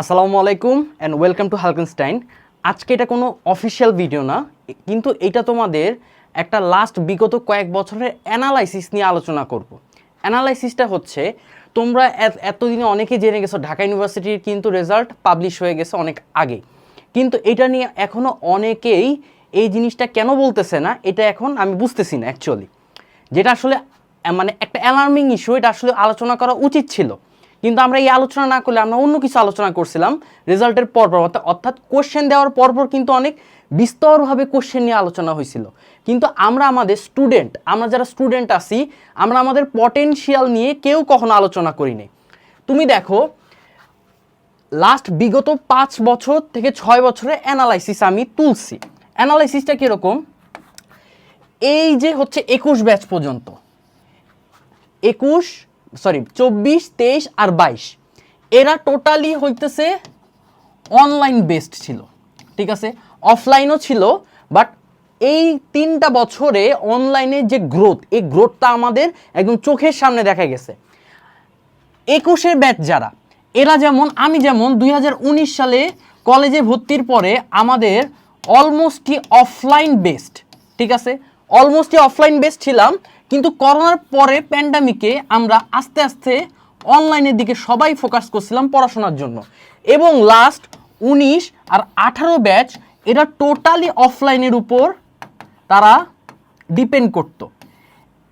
আসসালামু আলাইকুম and welcome to হালকেনস্টাইন আজকে এটা কোনো অফিসিয়াল ভিডিও না, কিন্তু এটা তোমাদের একটা লাস্ট বিগত কয়েক বছরের অ্যানালাইসিস নিয়ে আলোচনা করব। অ্যানালাইসিসটা হচ্ছে, তোমরা এতদিনে অনেকে জেনে গেছো, ঢাকা ইউনিভার্সিটির কিন্তু রেজাল্ট পাবলিশ হয়ে গেছে অনেক আগে। কিন্তু এটা নিয়ে এখনও অনেকেই এই জিনিসটা কেন বলতেছে না, এটা এখন আমি বুঝতেছি না অ্যাকচুয়ালি যেটা আসলে মানে একটা অ্যালার্মিং ইস্যু এটা আসলে আলোচনা করা উচিত ছিল। কিন্তু আমরা এই আলোচনা না করলে আমরা অন্য কিছু আলোচনা করছিলাম, রেজাল্টের পরপর, অর্থাৎ অর্থাৎ কোশ্চেন দেওয়ার পরপর কিন্তু অনেক বিস্তরভাবে কোশ্চেন নিয়ে আলোচনা হয়েছিল। কিন্তু আমরা আমাদের স্টুডেন্ট আমরা যারা স্টুডেন্ট আছি, আমরা আমাদের পটেনশিয়াল নিয়ে কেউ কখনো আলোচনা করিনি। তুমি দেখো লাস্ট বিগত পাঁচ বছর থেকে ছয় বছরের অ্যানালাইসিস আমি তুলছি। অ্যানালাইসিসটা কীরকম? এই যে হচ্ছে একুশ ব্যাচ পর্যন্ত। একুশ সরি চব্বিশ, তেইশ আর বাইশ। এরা টোটালি হইতেছে অনলাইন বেসড ছিল, ঠিক আছে? অফলাইনও ছিল বাট এই তিনটা বছরে অনলাইনে যে গ্রোথ এই গ্রোথটা আমাদের একদম চোখের সামনে দেখা গেছে। একুশের ব্যাচ যারা, এরা যেমন, আমি যেমন দুই হাজার উনিশ সালে কলেজে ভর্তির পরে আমাদের অলমোস্টই অফলাইন বেসড ঠিক আছে? অলমোস্টই অফলাইন বেসড ছিলাম কিন্তু করোনার পরে প্যান্ডামিকে আমরা আস্তে আস্তে অনলাইনের দিকে সবাই ফোকাস করছিলাম পড়াশোনার জন্য। এবং লাস্ট উনিশ আর আঠারো ব্যাচ এরা টোটালি অফলাইনের উপর তারা ডিপেন্ড করতো।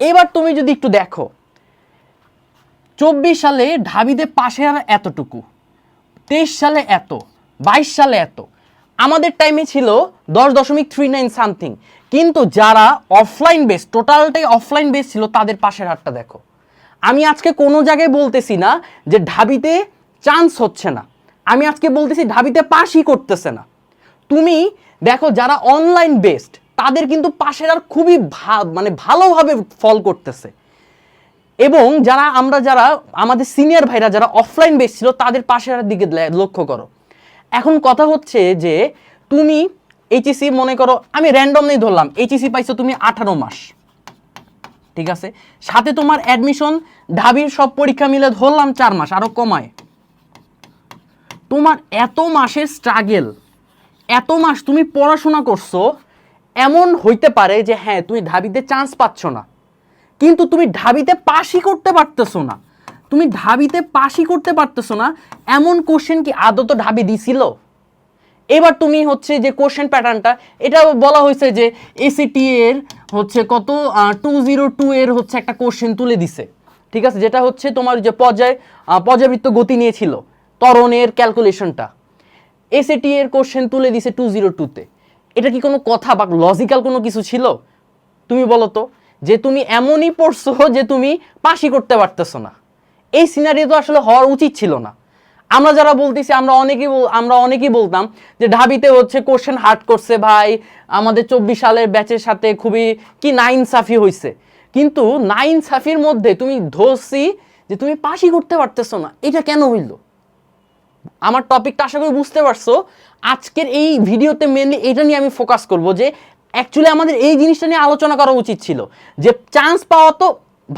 এবার তুমি যদি একটু দেখো, চব্বিশ সালে ঢাবিতে পাশে আর এতটুকু, তেইশ সালে এত, বাইশ সালে এত আমাদের টাইমে ছিল দশ দশমিক থ্রি নাইন সামথিং কিন্তু যারা অফলাইন বেস টোটালটাই অফলাইন বেস ছিল, তাদের পাশের হারটা দেখো। আমি আজকে কোনো জায়গায় বলতেছি না যে ঢাবিতে চান্স হচ্ছে না। আমি আজকে বলতেছি ঢাবিতে পাশই করতেছে না। তুমি দেখো যারা অনলাইন বেসড তাদের কিন্তু পাশের আর খুবই মানে ভালোভাবে ফল করতেছে। এবং যারা, আমরা যারা, আমাদের সিনিয়র ভাইরা যারা অফলাইন বেস ছিল, তাদের পাশের দিকে লক্ষ্য করো। এখন কথা হচ্ছে যে তুমি এইচএসি মনে করো, আমি র্যান্ডমলি ধরলাম এইচএসি পাইছো তুমি আঠারো মাস। ঠিক আছে? সাথে তোমার অ্যাডমিশন ঢাবির সব পরীক্ষা মিলে ধরলাম চার মাস আরও কমায়। তোমার এত মাসের স্ট্রাগেল এত মাস তুমি পড়াশোনা করছ, এমন হইতে পারে যে হ্যাঁ তুমি ঢাবিতে চান্স পাচ্ছ না। কিন্তু তুমি ঢাবিতে পাশই করতে পারতেছো না। তুমি ঢাবিতে পাশই করতে পারতেছো না, এমন কোশ্চেন কি আদত ঢাবি দিছিল? এবার তুমি হচ্ছে যে কোশ্চেন প্যাটার্নটা এটা বলা হয়েছে যে এসিটি এর হচ্ছে কত টু জিরো টু এর হচ্ছে একটা কোশ্চেন তুলে দিছে। ঠিক আছে? যেটা হচ্ছে তোমার যে পর্যায় পর্যাবৃত্ত গতি নিয়েছিল, ত্বরণের ক্যালকুলেশনটা এসিটি এর কোশ্চেন তুলে দিছে টু জিরো টুতে এটা কি কোনো কথা বা লজিক্যাল কোনো কিছু ছিল? তুমি বলো তো, যে তুমি এমনই পড়ছো যে তুমি পাশই করতে পারতেছো না। এই সিনারি তো আসলে হওয়ার উচিত ছিল না। আমরা যারা বলতেছি, আমরা অনেকেই আমরা অনেকেই বলতাম যে ঢাবিতে হচ্ছে কোশ্চেন হার্ড করছে ভাই, আমাদের চব্বিশ সালের ব্যাচের সাথে খুবই কি নাইন সাফি হয়েছে কিন্তু নাইন সাফির মধ্যে তুমি ধরছি যে তুমি পাশই করতে পারতেছো না, এটা কেন হইল? আমার টপিকটা আশা করি বুঝতে পারছ। আজকের এই ভিডিওতে মেনলি এটা নিয়ে আমি ফোকাস করব যে অ্যাকচুয়ালি আমাদের এই জিনিসটা নিয়ে আলোচনা করা উচিত ছিল। যে চান্স পাওয়া তো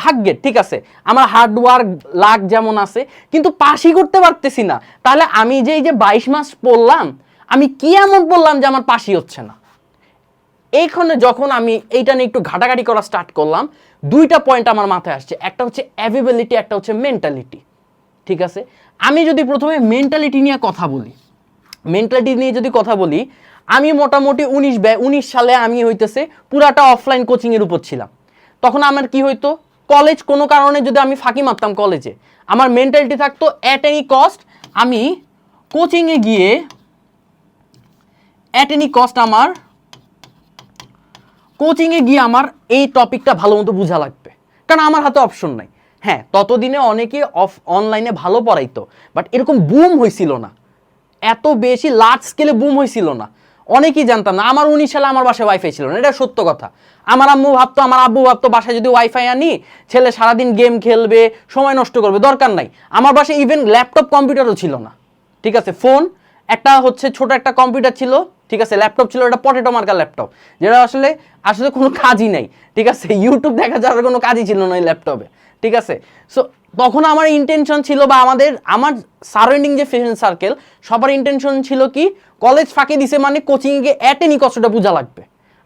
ভাগ্যের, ঠিক আছে? আমার হার্ড ওয়ার্ক লাক যেমন আছে, কিন্তু পাশই করতে পারতেছি না। তাহলে আমি যে যে বাইশ মাস পড়লাম, আমি কি এমন বললাম যে আমার পাশই হচ্ছে না? এইখানে যখন আমি এইটা নিয়ে একটু ঘাটাঘাটি করা স্টার্ট করলাম, দুইটা পয়েন্ট আমার মাথায় আসছে। একটা হচ্ছে অ্যাভেবিলিটি একটা হচ্ছে মেন্টালিটি ঠিক আছে? আমি যদি প্রথমে মেন্টালিটি নিয়ে কথা বলি মেন্টালিটি নিয়ে যদি কথা বলি, আমি মোটামুটি উনিশ ব্যয় উনিশ সালে আমি হইতেছে পুরাটা অফলাইন কোচিংয়ের উপর ছিলাম। তখন আমার কি হইতো? কলেজ কোনো কারণে যদি আমি ফাঁকি মারতাম কলেজে, আমার মেন্টালিটি থাকতো অ্যাট এনি কস্ট আমি কোচিংয়ে গিয়ে অ্যাট এনি কস্ট আমার কোচিংয়ে গিয়ে আমার এই টপিকটা ভালো মতো বোঝা লাগবে। কারণ আমার হাতে অপশন নাই। হ্যাঁ ততদিনে অনেকে অফ অনলাইনে ভালো পড়াইতো বাট এরকম বুম হয়েছিল না। এত বেশি লার্জ স্কেলে বুম হয়েছিল না। অনেকেই জানতাম না। আমার উনিশ সালে আমার বাসায় ওয়াইফাই ছিল না। এটা সত্য কথা। আমার আম্মু ভাবতো, আমার আব্বু ভাবতো, বাসায় যদি ওয়াইফাই আনি, ছেলে সারাদিন গেম খেলবে, সময় নষ্ট করবে, দরকার নাই। আমার বাসায় ইভেন ল্যাপটপ কম্পিউটারও ছিল না। ঠিক আছে ফোন একটা হচ্ছে ছোট একটা কম্পিউটার ছিল, ঠিক আছে ল্যাপটপ ছিল এটা পটেটো মার্কার ল্যাপটপ যেটা আসলে আসলে কোনো কাজই নাই। ঠিক আছে ইউটিউব দেখা যাওয়ার কোনো কাজই ছিল না ওই ল্যাপটপে ঠিক আছে? সো তখন আমার ইন্টেনশন ছিল বা আমাদের, আমার সারাউন্ডিং যে ফ্রেন্ড সার্কেল সবার ইন্টেনশন ছিল কি কলেজ ফাঁকি দিছে মানে কোচিংয়ে অ্যাটেনি কষ্টটা বোঝা লাগবে।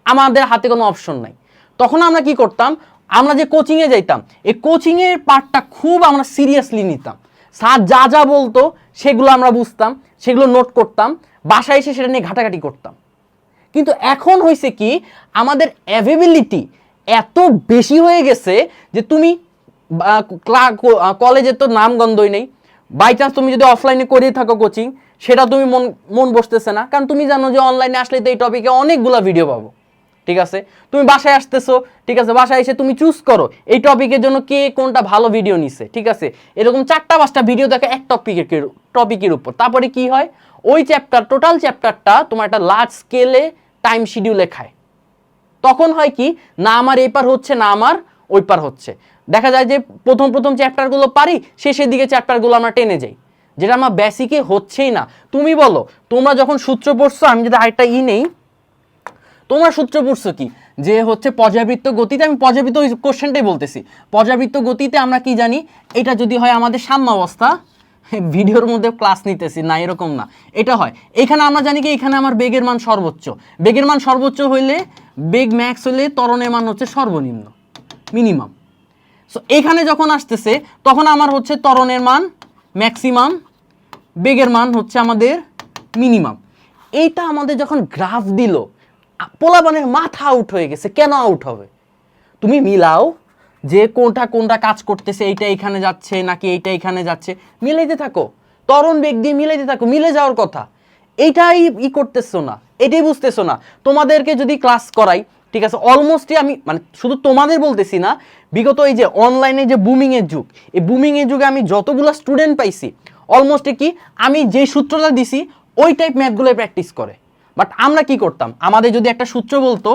আমাদের হাতে কোনো অপশন নাই। তখন আমরা কি করতাম, আমরা যে কোচিংয়ে যাইতাম, এই কোচিংয়ের পার্টটা খুব আমরা সিরিয়াসলি নিতাম। স্যার যা যা বলতো, সেগুলো আমরা বুঝতাম, সেগুলো নোট করতাম, বাসায় এসে সেটা নিয়ে ঘাটাঘাটি করতাম। কিন্তু এখন হয়েছে কি, আমাদের অ্যাভেবিলিটি এত বেশি হয়ে গেছে যে তুমি কলেজে তো নাম গন্ধই নেই। বাই চান্স তুমি যদি অফলাইনে করিয়ে থাকো কোচিং সেটা তুমি মন মন বসতেছে না। কারণ তুমি জানো যে অনলাইনে আসলে তো এই টপিকে অনেকগুলো ভিডিও পাবো। ঠিক আছে? তুমি বাসায় আসতেছো, ঠিক আছে? বাসায় এসে তুমি চুজ করো, এই টপিকের জন্য কে কোনটা ভালো ভিডিও নিছে, ঠিক আছে? এরকম চারটা পাঁচটা ভিডিও দেখে এক টপিকের টপিকের উপর। তারপরে কি হয়? ওই চ্যাপ্টার টোটাল চ্যাপ্টারটা তোমার একটা লার্জ স্কেলে টাইম শিডিউলে খায়। তখন হয় কি? না আমার এই পার হচ্ছে, না আমার ওই পার হচ্ছে। দেখা যায় যে প্রথম প্রথম চ্যাপ্টারগুলো পারি, শেষের দিকে চ্যাপ্টারগুলো আমরা টেনে যাই। যেটা আমার বেসিকে হচ্ছেই না। তুমি বলো, তোমরা যখন সূত্র পড়ছো, আমি যদি আরেকটা ই নেই, তোমরা সূত্র পড়ছো কি? যে হচ্ছে পর্যাবৃত্ত গতিতে, আমি পর্যাবৃত্ত কোশ্চেনটাই বলতেছি। পর্যাবৃত্ত গতিতে আমরা কি জানি? এটা যদি হয় আমাদের সাম্যাবস্থা, ভিডিওর মধ্যে ক্লাস নিতেছি, না, এরকম না। এটা হয়। এখানে আমরা জানি কি? এখানে আমার বেগের মান সর্বোচ্চ। বেগের মান সর্বোচ্চ হইলে, বেগ ম্যাক্স হইলে ত্বরণের মান হচ্ছে সর্বনিম্ন মিনিমাম সো এখানে যখন আসতেছে, তখন আমার হচ্ছে ত্বরণের মান ম্যাক্সিমাম বেগের মান হচ্ছে আমাদের মিনিমাম এইটা আমাদের যখন গ্রাফ দিল, পোলাপানের মাথা আউট হয়ে গেছে, কেন আউট হবে? তুমি মিলাও যে কোনটা কোনটা কাজ করতেছে, এইটা এখানে যাচ্ছে নাকি এইটা এখানে যাচ্ছে। মিলাইতে থাকো। তরণ বেগ দিয়ে মিলাইতে থাকো, মিলে যাওয়ার কথা। এইটাই ই করতেছো না, এটাই বুঝতেছো না। তোমাদেরকে যদি ক্লাস করাই ঠিক আছে? অলমোস্টই আমি মানে শুধু তোমাদের বলতেছি না, বিগত এই যে অনলাইনে যে বুমিংয়ের যুগ, এই বুমিংয়ের যুগে আমি যতগুলো স্টুডেন্ট পাইছি অলমোস্ট কি, আমি যে সূত্রটা দিছি, ওই টাইপ ম্যাথগুলো প্র্যাকটিস করে। বাট আমরা কি করতাম? আমাদের যদি একটা সূত্র বলতো,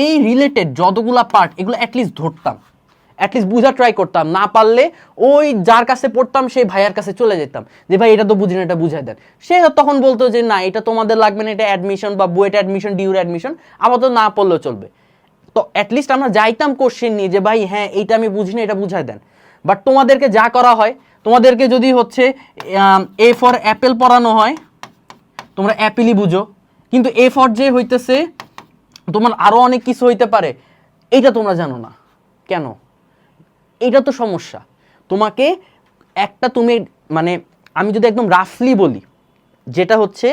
এই রিলেটেড যতগুলা পার্ট এগুলো অ্যাটলিস্ট ধরতাম। অ্যাটলিস্ট বোঝা ট্রাই করতাম। না পারলে ওই যার কাছে পড়তাম, সেই ভাইয়ার কাছে চলে যেতাম। যে, ভাই, এটা তো বুঝি না, এটা বুঝাই দেন। সে তখন বলতো যে, না, এটা তোমাদের লাগবে না, এটা অ্যাডমিশন বা বুয়েট অ্যাডমিশন ডিউর অ্যাডমিশন আপাতত না পড়লেও চলবে। তো অ্যাটলিস্ট আমরা যাইতাম কোশ্চেন নিয়ে যে, ভাই হ্যাঁ এইটা আমি বুঝি না এটা বুঝাই দেন। বাট তোমাদেরকে যা করা হয়, তোমাদেরকে যদি হচ্ছে এ ফর অ্যাপেল পড়ানো হয়, তোমরা অ্যাপেলই বুঝো। কিন্তু এ ফর যে হইতেছে, তোমার আরও অনেক কিছু হইতে পারে। এইটা তোমরা জানো না। কেন? এইটা তো সমস্যা। তোমাকে একটা তুমি মানে আমি যদি একদম রাফলি বলি, যেটা হচ্ছে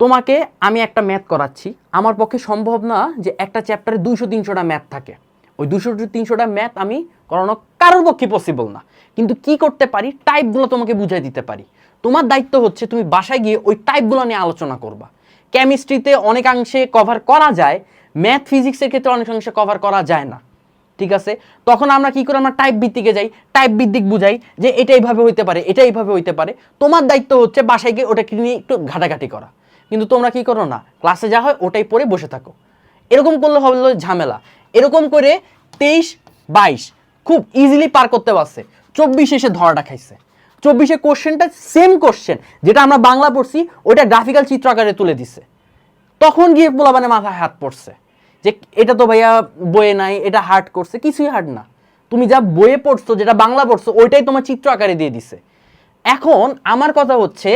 তোমাকে আমি একটা ম্যাথ করাচ্ছি। আমার পক্ষে সম্ভব না যে একটা চ্যাপ্টারে দুইশো তিনশোটা ম্যাথ থাকে। ওই দুশো তিনশোটা ম্যাথ আমি করানো কারোর পক্ষে পসিবল না। কিন্তু কি করতে পারি? টাইপগুলো তোমাকে বুঝাই দিতে পারি। তোমার দায়িত্ব হচ্ছে তুমি বাসায় গিয়ে ওই টাইপগুলো নিয়ে আলোচনা করবা। কেমিস্ট্রিতে অনেকাংশে কভার করা যায় ম্যাথ ফিজিক্সের ক্ষেত্রে অনেকাংশে কভার করা যায় না। ঠিক আছে? তখন আমরা কি করি? আমরা টাইপ ভিত্তিকে যাই টাইপ ভিত্তিক বুঝাই যে এটা এইভাবে হইতে পারে, এটা এইভাবে হইতে পারে। তোমার দায়িত্ব হচ্ছে বাসায় গিয়ে ওটাকে নিয়ে একটু ঘাটাঘাটি করা। কিন্তু তোমরা কি করো না? ক্লাসে যা হয় ওটাই পড়ে বসে থাকো। এরকম করলে হবে ঝামেলা। এরকম করে তেইশ, বাইশ খুব ইজিলি পার করতে পারছে। চব্বিশে এসে ধরাটা খাইছে। চব্বিশে কোশ্চেনটা সেম কোশ্চেন যেটা আমরা বাংলা পড়ছি, ওইটা গ্রাফিক্যাল চিত্র আকারে তুলে দিছে। তখন গিয়ে পোলাবানে মাথায় হাত পড়ছে যে, এটা তো ভাইয়া বইয়ে নাই, এটা হার্ড করছে। কিছুই হার্ড না। তুমি যা বইয়ে পড়ছো, যেটা বাংলা পড়ছো, ওইটাই তোমার চিত্র আকারে দিয়ে দিছে। এখন আমার কথা হচ্ছে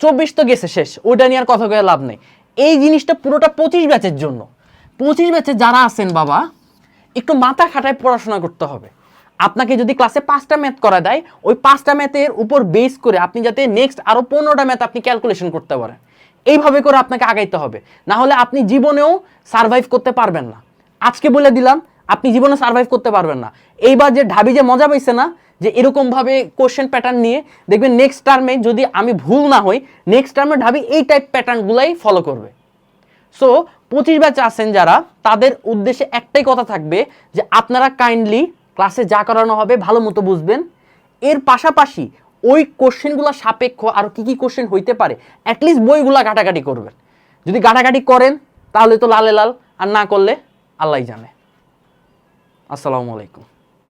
চব্বিশ তো গেছে শেষ, ওইটা নিয়ে আর কথা কয়ে লাভ নেই। এই জিনিসটা পুরোটা পঁচিশ ব্যাচের জন্য। পঁচিশ ব্যাচে যারা আছেন বাবা, একটু মাথা খাটায় পড়াশোনা করতে হবে। আপনাকে যদি ক্লাসে পাঁচটা ম্যাথ করা দেয়, ওই পাঁচটা ম্যাথের উপর বেস করে আপনি যাতে নেক্সট আরও পনেরোটা ম্যাথ আপনি ক্যালকুলেশন করতে পারেন। এইভাবে করে আপনাকে আগাইতে হবে। না হলে আপনি জীবনেও সার্ভাইভ করতে পারবেন না। আজকে বলে দিলাম, আপনি জীবনে সার্ভাইভ করতে পারবেন না। এইবার যে ঢাবি যে মজা পাইছে না যে এরকমভাবে কোশ্চেন প্যাটার্ন নিয়ে দেখবেন নেক্সট টার্মে যদি আমি ভুল না হই নেক্সট টার্মে ঢাবি এই টাইপ প্যাটার্নগুলাই ফলো করবে। সো পঁচিশ ব্যাচ আছেন যারা, তাদের উদ্দেশ্যে একটাই কথা থাকবে যে আপনারা কাইন্ডলি ক্লাসে যা করানো হবে ভালো মতো বুঝবেন। এর পাশাপাশি ওই কোশ্চেনগুলো সাপেক্ষ আর কি কি কোশ্চেন হইতে পারে অ্যাটলিস্ট বইগুলা ঘাটাঘাটি করবেন। যদি ঘাটাঘাটি করেন, তাহলে তো লালে লাল, আর না করলে আল্লাহ জানে। আসসালামু আলাইকুম।